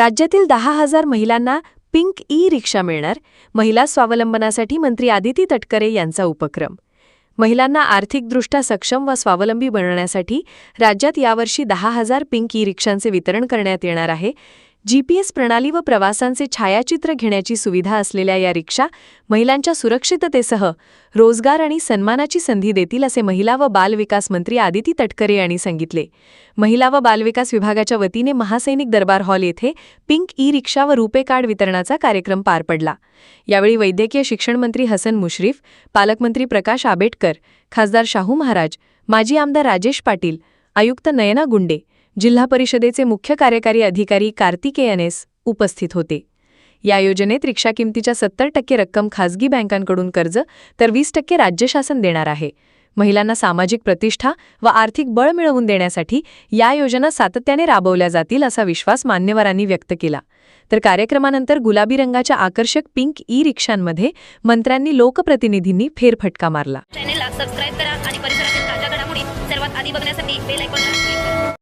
राज्यातील दहा हजार महिलांना पिंक ई रिक्षा मिळणार. महिला स्वावलंबनासाठी मंत्री आदिती तटकरे यांचा उपक्रम. महिलांना आर्थिकदृष्ट्या सक्षम व स्वावलंबी बनवण्यासाठी राज्यात यावर्षी दहा हजार पिंक ई रिक्षांचे वितरण करण्यात येणार आहे. जीपीएस प्रणाली व प्रवासांचे छायाचित्र घेण्याची सुविधा असलेल्या या रिक्षा महिलांच्या सुरक्षिततेसह रोजगार आणि सन्मानाची संधी देतील असे महिला व बालविकास मंत्री आदिती तटकरे यांनी सांगितले. महिला व बालविकास विभागाच्या वतीने महासैनिक दरबार हॉल येथे पिंक ई रिक्षा व रुपे कार्ड वितरणाचा कार्यक्रम पार पडला. यावेळी वैद्यकीय शिक्षण मंत्री हसन मुश्रीफ पालकमंत्री प्रकाश आंबेडकर खासदार शाहू महाराज माजी आमदार राजेश पाटील आयुक्त नयना गुंडे जिल्हा परिषदेचे मुख्य कार्यकारी अधिकारी कार्तिकेयनेस उपस्थित होते. या योजनेत रिक्षा किमतीच्या सत्तर टक्के रक्कम खासगी बँकांकडून कर्ज तर वीस टक्के राज्य शासन देणार आहे. महिलांना सामाजिक प्रतिष्ठा व आर्थिक बळ मिळवून देण्यासाठी या योजना सातत्याने राबवल्या जातील असा विश्वास मान्यवरांनी व्यक्त केला. तर कार्यक्रमानंतर गुलाबी रंगाच्या आकर्षक पिंक ई रिक्षांमध्ये मंत्र्यांनी लोकप्रतिनिधींनी फेरफटका मारला.